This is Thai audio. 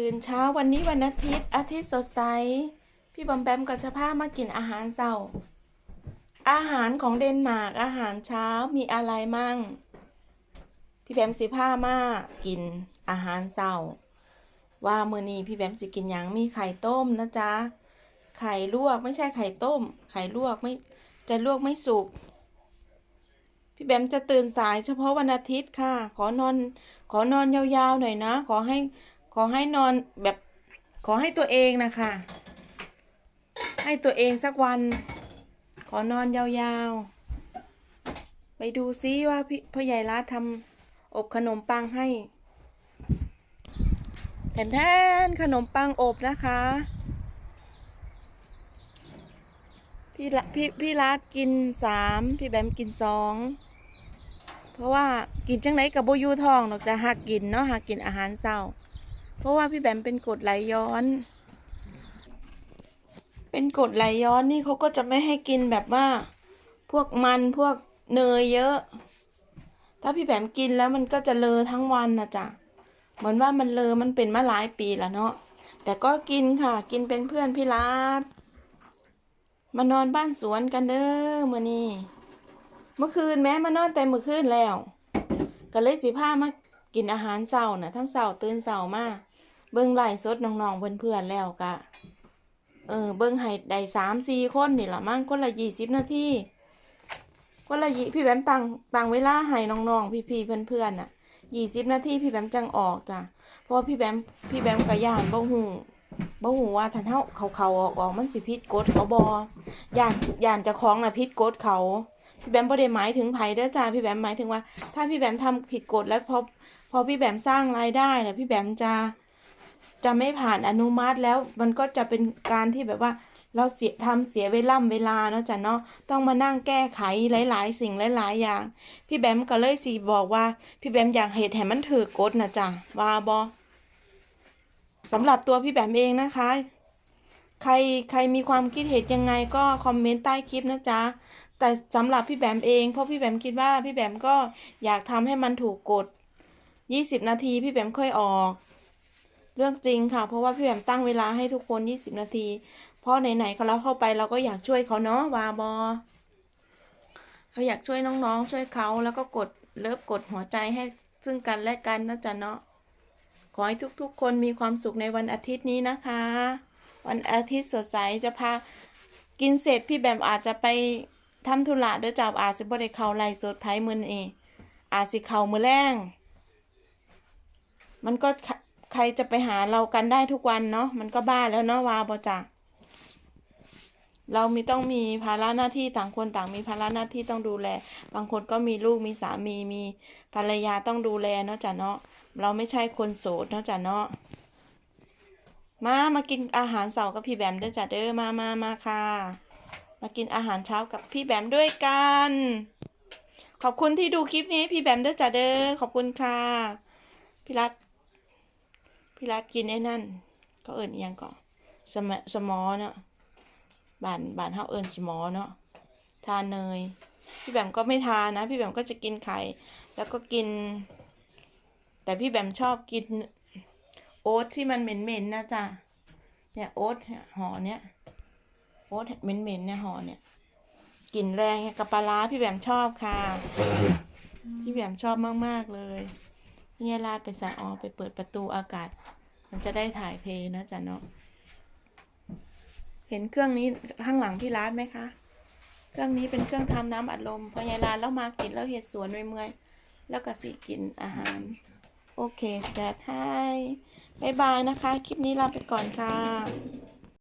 ตื่นเช้าวันนี้วันอาทิตย์ อาทิตย์สดใส พี่บอมแบมกับชาพามากินอาหารเช้า อาหารของเดนมาร์กอาหารเช้ามีอะไรมั่ง พี่แบมสิพามากินอาหารเช้า ว่ามื้อนี้พี่แบมสิกินหยังมีไข่ต้มนะจ๊ะ ไข่ลวกไม่ใช่ไข่ต้ม ไข่ลวกไม่จะลวกไม่สุก พี่แบมจะตื่นสายเฉพาะวันอาทิตย์ค่ะ ขอนอนขอนอนยาวๆหน่อยนะ ขอให้ ขอให้นอนแบบขอให้ตัวเองนะคะ ให้ตัวเองสักวัน ขอนอนยาวๆ ไปดูซิว่าพี่พ่อใหญ่รัดทำอบขนมปังให้แทนแทนขนมปังอบนะคะ พี่ละพี่พี่รัดกินสามพี่แบมกินสองเพราะว่ากินจังไหนกับโบยูทองดอกจะหักกินเนาะหักกินอาหารเศร้า ราะว่าพี่แบมเป็นกดไหลย้อน เป็นกดไหลย้อนนี่เขาก็จะไม่ให้กินแบบว่า พวกมันพวกเนยเยอะ ถ้าพี่แบมกินแล้วมันก็จะเลอทั้งวันนะจ๊ะเหมือนว่ามันเลอมันเป็นมาหลายปีแล้วเนาะแต่ก็กินค่ะ กินเป็นเพื่อนพี่รัดมานอนบ้านสวนกันเด้อมื่อนี้เมื่อคืนแม้มานอนแต่เมื่อคืนแล้ว ก็เลยสิพามากินอาหารเช้านะทั้งเช้าตื่นเช้ามาก เบิ่งไล่สดน้องๆเพื่อนๆแล้วกะเออเบิ่งให้ได้สามสี่คนนี่ละมั่งคนละยี่สิบนาทีคนละยี่พี่แบมตังตังเวลาให้น้องๆพี่ๆเพื่อนๆน่ะยี่สิบนาทีพี่แบมจังออกจ้ะเพราะว่าพี่แบมพี่แบมกะยานบ่หูบ่หูว่าทันเฮาเขาเขาออกออกมันสิพิษกฎเขาบ่ย่านย่านจะคล้องน่ะพิษกฎเขาพี่แบมบ่ได้หมายถึงไผเด้อจ้าพี่แบมหมายถึงว่า ถ้าพี่แบมทำผิดกฎแล้วพอพอพี่แบมสร้างรายได้เนี่ยพี่แบมจะ จะไม่ผ่านอนุมัติแล้วมันก็จะเป็นการที่แบบว่าเราเสียทำเสียเวล่ำเวลาเนาะจ้ะเนาะต้องมานั่งแก้ไขหลาย ๆ สิ่งหลาย ๆ อย่าง พี่แบมก็เลยสิบอกว่า พี่แบมอยากเหตุให้มันถือกฎนะจ้ะว่าบอสำหรับตัวพี่แบมเองนะคะ ใครใครมีความคิดเห็นยังไงก็คอมเมนต์ใต้คลิปนะจ๊ะแต่สำหรับพี่แบมเองเพราะพี่แบมคิดว่าพี่แบมก็อยากทำให้มันถูกกฎ20 นาทีพี่แบมค่อยออก เรื่องจริงค่ะ เพราะว่าพี่แบมตั้งเวลาให้ทุกคน 20 นาที เพราะไหนๆเขาเราเข้าไปเราก็อยากช่วยเขาเนาะวาบอเขาอยากช่วยน้องๆ ช่วยเขาแล้วก็กดเลิฟกดหัวใจให้ซึ่งกันและกันนะจ๊ะเนาะขอให้ทุกๆ คนมีความสุขในวันอาทิตย์นี้นะคะ วันอาทิตย์สดใสจะพากินเสร็จพี่แบมอาจจะไปทำธุระเด้วยจ้าอาจจะบ่ได้เข้าไล่สดไพ่มือนี่อาจสิเข้ามือแรงมันก็ ใครจะไปหาเรากันได้ทุกวันเนาะมันก็บ้าแล้วเนาะวาบอจ้ะเรามีต้องมีภาระหน้าที่ต่างคนต่างมีภาระหน้าที่ต้องดูแล บางคนก็มีลูกมีสามีมีภรรยาต้องดูแลเนาะจ้ะเนาะเราไม่ใช่คนโสดเนาะจ้ะเนาะมามากินอาหารเสาร์กับพี่แบมเด้อจ้ะเด้อมามามาค่ะ มากินอาหารเช้ากับพี่แบมด้วยกัน ขอบคุณที่ดูคลิปนี้พี่แบมเด้อจ้ะเด้อขอบคุณค่ะพี่รัต พี่รัตกินไอ้นั่น ก็เอิญยังก่อนสมะสมอเนาะบานบานเฮาเอิญสมอเนาะทานเนย พี่แบมก็ไม่ทานนะ พี่แบมก็จะกินไข่ แล้วก็กิน แต่พี่แบมชอบกิน โอ๊ตที่มันเหม็นๆนะจ๊ะเนี่ยโอ๊ตเนี่ยห่อเนี้ยโอ๊ตเหม็นๆเนี่ยห่อเนี่ยกลิ่นแรงเนี่ยกับปลาร้าพี่แบมชอบค่ะพี่แบมชอบมากๆเลย เนี่ยลาดไปใส่อ๋อไปเปิดประตูอากาศ มันจะได้ถ่ายเทนะจ๊ะเนาะเห็นเครื่องนี้ข้างหลังพี่ลาดไหมคะ เครื่องนี้เป็นเครื่องทำน้ำอัดลม พอยายลาดแล้วมากินแล้วเห็ดสวนเมื่อยๆแล้วก็สิกินอาหาร โอเคสแตทให้บายบายนะคะ คลิปนี้ลาไปก่อนค่ะ